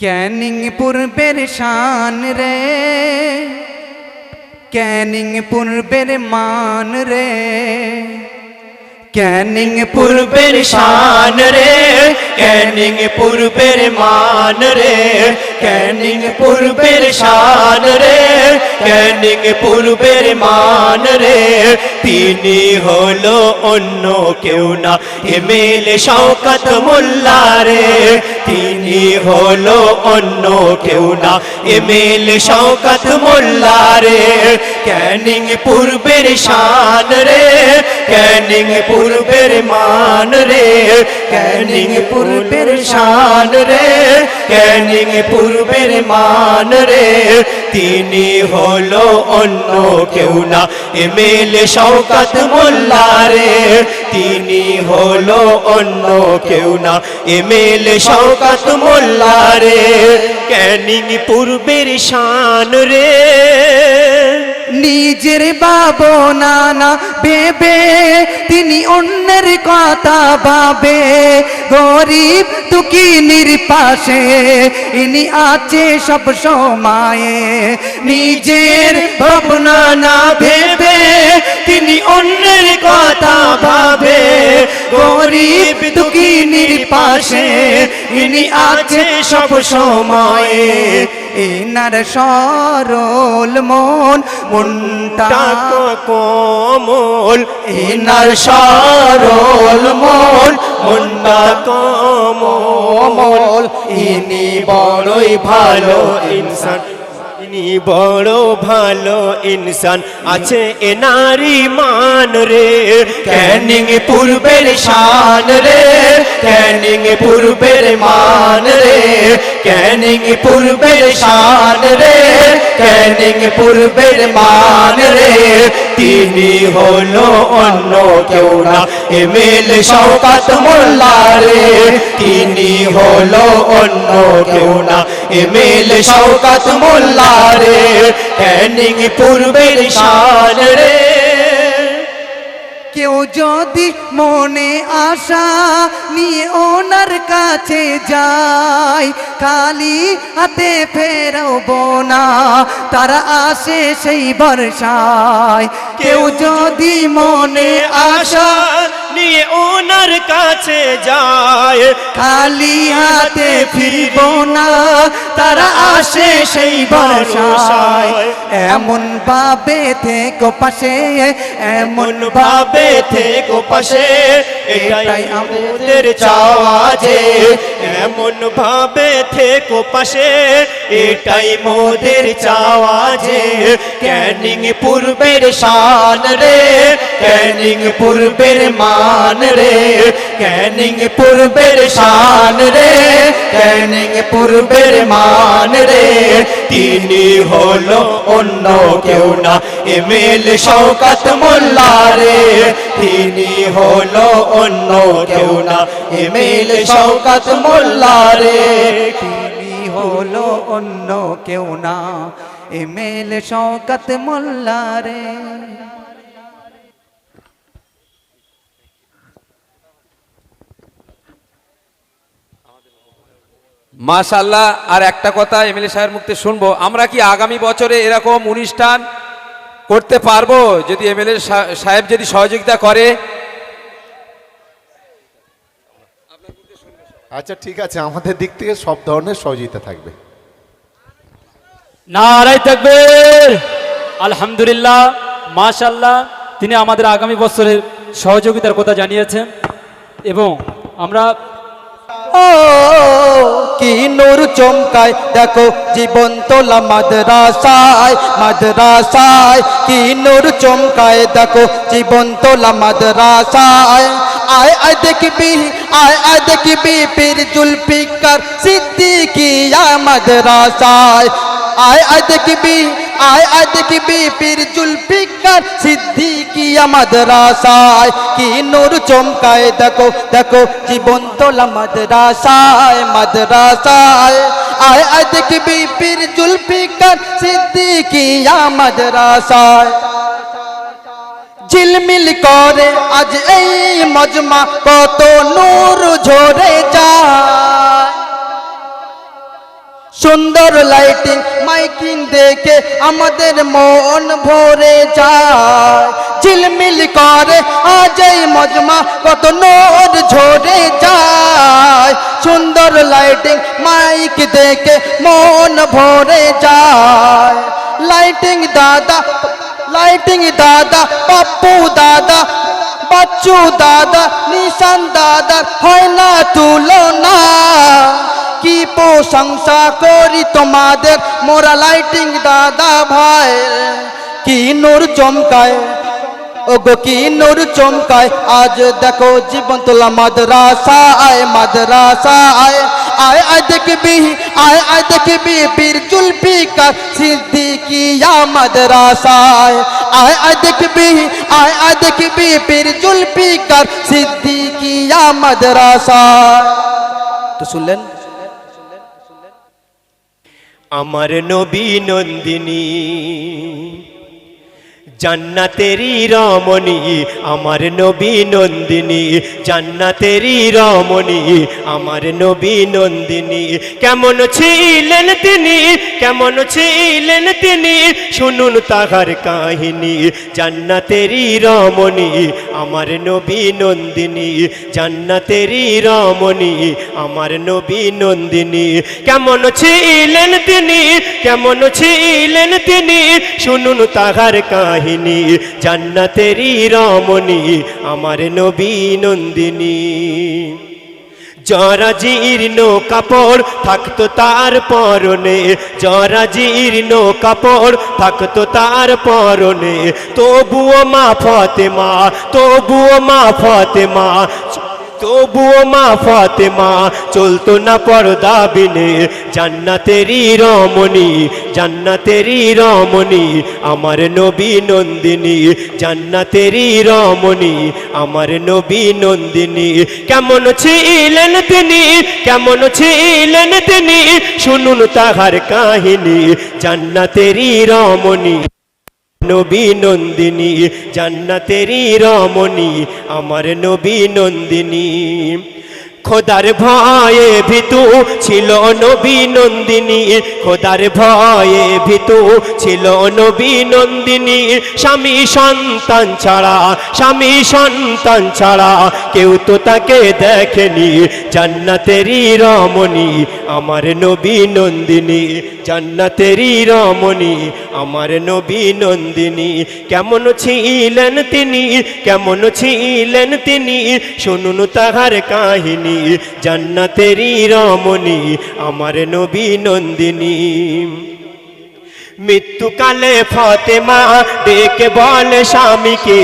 ক্যানিং পূর্বের শান রে। ক্যানিং পূর্বের মান রে। ক্যানিং পূর্বের শান রে। ক্যানিং পূর্বের মান রে। ক্যানিং পূর্বের শান রে ক্যানিং পূর্বের মান রে তিনি হলো অন্য কেউ না এমএল শওকত মোল্লা রে তিনি হলো অন্য কেউ না এমএল শওকত মোল্লা রে ক্যানিং পূর্বের শান রে ক্যানিং পূর্বের মান রে ক্যানিং পূর্বের শান রে ক্যানিং পূর্বের মান রে। তিনি হলো অন্য কেউ না এমএল শওকত মোল্লা রে। তিনি হলো অন্য কেউ না এমএল শওকত মোল্লা রে। ক্যানিং পূর্বের শান রে। নিজের বাবো নানা ভেবে, তিনি অন্যের কথা ভাবে। গরিব দুঃখিনীর পাশে ইনি আছে সব সময়ে। নিজের ভাবনা না ভেবে, তিনি অন্যের কথা ভাবে। গরিব পাশে ইনি আছে সব সময়ে। এনার সরল মন মনটা কোমল। এনার সরল মন মনটা কমল। ইনি বড়ই ভালো ইনসান। ইনি বড় ভালো ইনসান। আছে এনারি মান রে। ক্যানিং পূর্বের শান রে। ক্যানিং পূর্বের মান রে। ক্যানিং পূর্বের শান রে। ক্যানিং পূর্বের মান রে। তিনি হলো অন্য কেউ না। এমএল শওকাত মোল্লা রে। তিনি হলো অন্য কেউ না। এমএল শওকাত মোল্লা রে। ক্যানিং পূর্বের শান রে। কেউ যদি মনে আশা নিয়ে ওনার কাছে যায় খালি হাতে ফেরবো না তারা আসে সেই বর্ষায়। কেউ যদি মনে আশা নিয়ে ওনার কাছে যায় খালি হাতে ফিরব না, তারা আসে সেই বর্ষায় এমন ভাবে থেকো পাশে, এমন মন ভাবে থেকো পাশে, এটাই আমাদের চাওয়া যে। এমন ভাবে থেকো পাশে, এটাই মোদের চাওয়া যে। ক্যানিং পূর্বের শান রে, ক্যানিং পূর্বের মান রে, ক্যানিং পূর্বের শান রে ক্যানিং পূর্বের মান রে। তিনি হলো অন্য কেউ না এমএল শওকত মোল্লা রে। তিনি হলো অন্য কেউ না এমএল শওকত মোল্লা রে। তিনি হলো অন্য কেউ না এমেল শওকত মোল্লা রে। মাশাল্লাহ আর একটা কথা এমএলএ সাহেবের মুক্তি শুনব। আমরা কি আগামী বছরে এরকম অনুষ্ঠান করতে পারব? যদি এমএলএ সাহেব যদি সহযোগিতা করে। আচ্ছা ঠিক আছে আমাদের দিক থেকে সব ধরনের সহযোগিতা থাকবে। নারাই থাকবে আলহামদুলিল্লাহ মাশাল্লাহ তিনি আমাদের আগামী বছরের সহযোগিতার কথা জানিয়েছেন। এবং আমরা ও, কি নূর চমকায়? দেখো জীবন তোলা মাদ্রাসায় মাদ্রাসায় কি নূর চমকায়? দেখো জীবন তোলা মাদ্রাসায়। আয় আয় দেখবি, আয় আয় দেখবি পীর জুলফিকার সিদ্দিকিয়া মাদ্রাসায়। আয় আয় দেখবি আয় আয় দেখবি পীর জুলফিকার সিদ্দিকিয়া মাদ্রাসায় কি নূর চমকায়? দেখো দেখো জীবন তোলা মাদ্রাসায় মাদ্রাসায় আয় আয় দেখবি পীর জুলফিকার সিদ্দিকিয়া মাদ্রাসায় ঝিলমিল করে আজ এই মজমা, কত নূর ঝরে যায়। সুন্দর লাইটিং মাইকিং দেখে আমাদের মন ভরে যায়। ঝিলমিল করে আজ এই মজমা কত নোর ঝরে যায়। সুন্দর লাইটিং মাইক দেখে মন ভরে যায়। লাইটিং দাদা লাইটিং দাদা, পাপ্পু দাদা, বাচ্চু দাদা, নিশান দাদা, হয় না তুলনা। কি প্রশংসা করি তোমাদের। মোরা লাইটিং দাদা ভাই। কি নূর চমকায়, ওগো কি নূর চমকায়। আজ দেখো জীবন তোলা মাদ্রাসা, আয় মাদ্রাসা, আয়। আয় আয় দেখবি, আয় আয় দেখবি বীর জুলফিকার সিদ্দিকিয়া মাদ্রাসায় আয়। আয় দেখবি, আয় আয় দেখবি বীর জুলফিকার সিদ্দিকিয়া মাদ্রাসায় তো শুনলেন? আমার নবী নন্দিনী। জান্নাতেরি রমণী, আমার নবী নন্দিনী। জান্নাতেরি রমণী, আমার নবী নন্দিনী। কেমন ছিলেন তিনি, কেমন ছিলেন তিনি, শুনুন তাহার কাহিনী। জান্নাতেরি রমণী, আমার নবী নন্দিনী। জান্নাতেরি রমণী, আমার নবী নন্দিনী। কেমন ছিলেন তিনি, কেমন ছিলেন তিনি, শুনুন তাহার কাহিনী। জান্নাতেরি রমণী, আমার নবী নন্দিনী। জরা জীর্ণ কাপড় থাকতো তার পরনে জরা জীর্ণ কাপড় থাকতো তার পরনে, তবুও মা ফতেমা, তবুও মা ফতেমা তবুও মা ফাতেমা চলতো না পর্দা বিনে। জান্নাতেরি রমণী জান্নাতেরি রমণী, আমার নবী নন্দিনী। জান্নাতেরি রমণী, আমার নবী নন্দিনী। কেমন ছিলেন তিনি, কেমন ছিলেন তিনি, শুনুন তাহার কাহিনী। জান্নাতেরি রমণী। নবী নন্দিনী জান্নাতেরি রমণী আমার নবী নন্দিনী। খোদার ভয়ে ভিতু ছিল নবী নন্দিনী। খোদার ভয়ে ভিতু ছিল নবী নন্দিনী। স্বামী সন্তান ছাড়া, স্বামী সন্তান ছাড়া কেউ তো তাকে দেখেনি। জান্নাতেরি রমণী আমার নবী নন্দিনী। জান্নাতেরি রমণী আমার নবী নন্দিনী। কেমন ছিলেন তিনি, কেমন ছিলেন তিনি? শুনুন তাহার কাহিনী। জান্নাতেরি রমণী আমার নবী নন্দিনী। মৃত্যুকালে ফতেমা ডেকে বলে স্বামীকে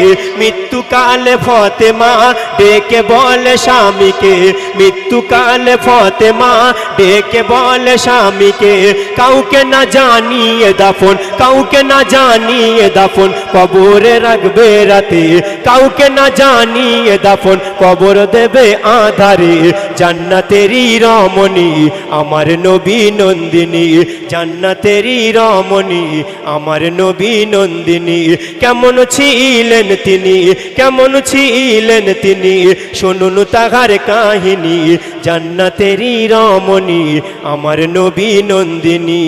মৃত্যুকালে ফতেমা, ডেকে বলে স্বামীকে। মৃত্যুকালে ফতেমা, ডেকে বলে স্বামীকে। কাউকে না জানিয়ে দাফন, কাউকে না জানিয়ে দাফন, কবরে রাখবে রাতে। কাউকে না জানিয়ে দাফন, কবর দেবে আধারে। জান্নাতেরি রমণী, আমার নবী নন্দিনী। জান্নাতেরি রমণী, আমার নবী নন্দিনী। কেমন ছিলেন তিনি? কেমন ছিলেন তিনি? শুনুন তাহার কাহিনী জান্নাতেরি রমণী আমার নবী নন্দিনী।